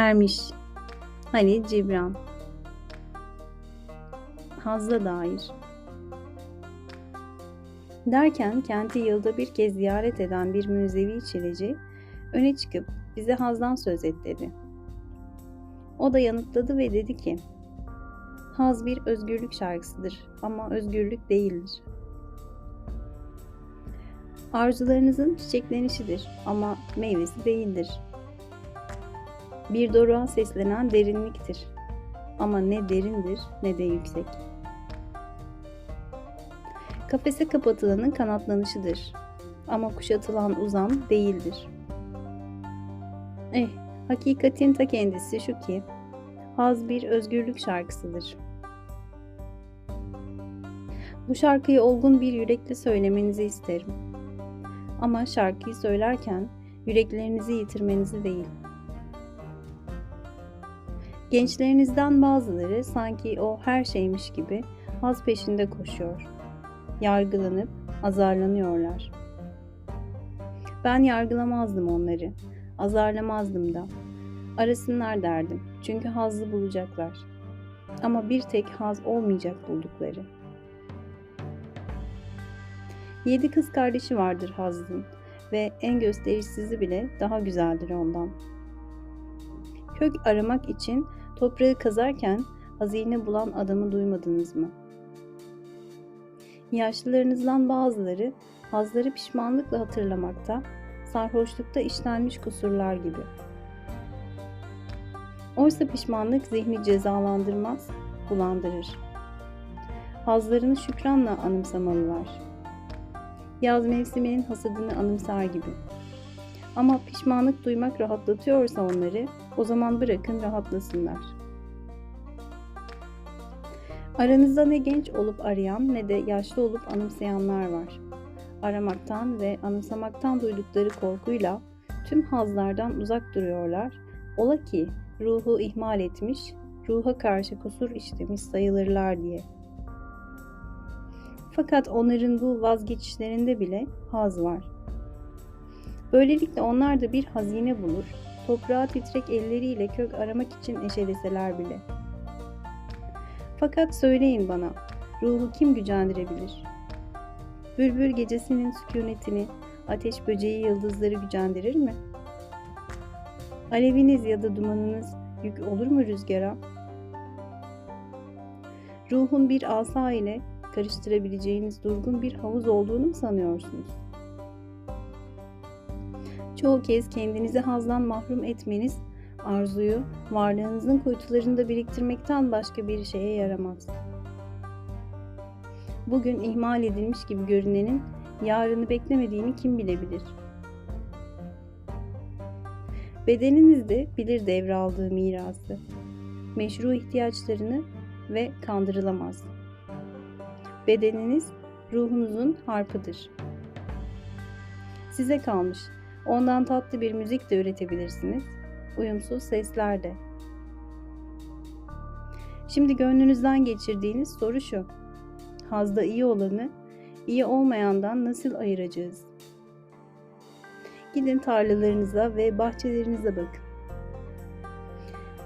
Ermiş Halil Cibran Hazla dair Derken kenti yılda bir kez ziyaret eden bir müzevi çileci öne çıkıp bize hazdan söz et dedi. O da yanıtladı ve dedi ki Haz bir özgürlük şarkısıdır ama özgürlük değildir. Arzularınızın çiçeklenişidir ama meyvesi değildir. Bir doruğa seslenen derinliktir ama ne derindir ne de yüksek. Kafese kapatılanın kanatlanışıdır ama kuşatılan uzam değildir. Eh, hakikatin ta kendisi şu ki, haz bir özgürlük şarkısıdır. Bu şarkıyı olgun bir yürekle söylemenizi isterim. Ama şarkıyı söylerken yüreklerinizi yitirmenizi değil. Gençlerinizden bazıları sanki o her şeymiş gibi haz peşinde koşuyor. Yargılanıp azarlanıyorlar. Ben yargılamazdım onları. Azarlamazdım da. Arasınlar derdim. Çünkü hazlı bulacaklar. Ama bir tek haz olmayacak buldukları. Yedi kız kardeşi vardır Hazlı'nın ve en gösterişsizi bile daha güzeldir ondan. Kök aramak için toprağı kazarken hazine bulan adamı duymadınız mı? Yaşlılarınızdan bazıları hazları pişmanlıkla hatırlamakta, sarhoşlukta işlenmiş kusurlar gibi. Oysa pişmanlık zihni cezalandırmaz, bulandırır. Hazlarını şükranla anımsamalılar.'' yaz mevsiminin hasadını anımsar gibi. Ama pişmanlık duymak rahatlatıyorsa onları, o zaman bırakın rahatlasınlar. Aranızda ne genç olup arayan ne de yaşlı olup anımsayanlar var. Aramaktan ve anımsamaktan duydukları korkuyla tüm hazlardan uzak duruyorlar. Ola ki ruhu ihmal etmiş, ruha karşı kusur işlemiş sayılırlar diye.'' Fakat onların bu vazgeçişlerinde bile haz var. Böylelikle onlar da bir hazine bulur, toprağa titrek elleriyle kök aramak için eşeleseler bile. Fakat söyleyin bana, ruhu kim gücendirebilir? Bülbül gecesinin sükunetini, ateş böceği yıldızları gücendirir mi? Aleviniz ya da dumanınız yük olur mu rüzgara? Ruhun bir asa ile karıştırabileceğiniz durgun bir havuz olduğunu mu sanıyorsunuz? Çoğu kez kendinizi hazdan mahrum etmeniz arzuyu varlığınızın kuytularında biriktirmekten başka bir şeye yaramaz. Bugün ihmal edilmiş gibi görünenin yarını beklemediğini kim bilebilir? Bedeniniz de bilir devraldığı mirası, meşru ihtiyaçlarını ve kandırılamaz. Bedeniniz ruhunuzun harpıdır. Size kalmış. Ondan tatlı bir müzik de üretebilirsiniz. Uyumsuz sesler de. Şimdi gönlünüzden geçirdiğiniz soru şu. Hazda iyi olanı iyi olmayandan nasıl ayıracağız? Gidin tarlalarınıza ve bahçelerinize bakın.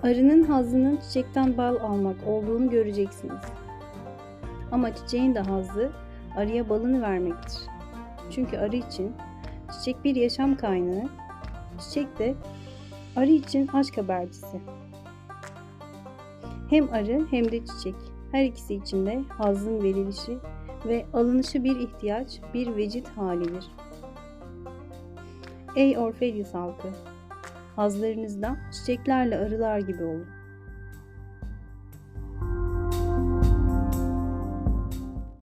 Arının hazının çiçekten bal almak olduğunu göreceksiniz. Ama çiçeğin de hazzı arıya balını vermektir. Çünkü arı için çiçek bir yaşam kaynağı, çiçek de arı için aşk habercisi. Hem arı hem de çiçek her ikisi için de hazzın verilişi ve alınışı bir ihtiyaç, bir vecit halidir. Ey Orfelius halkı! Hazlarınızda çiçeklerle arılar gibi olun.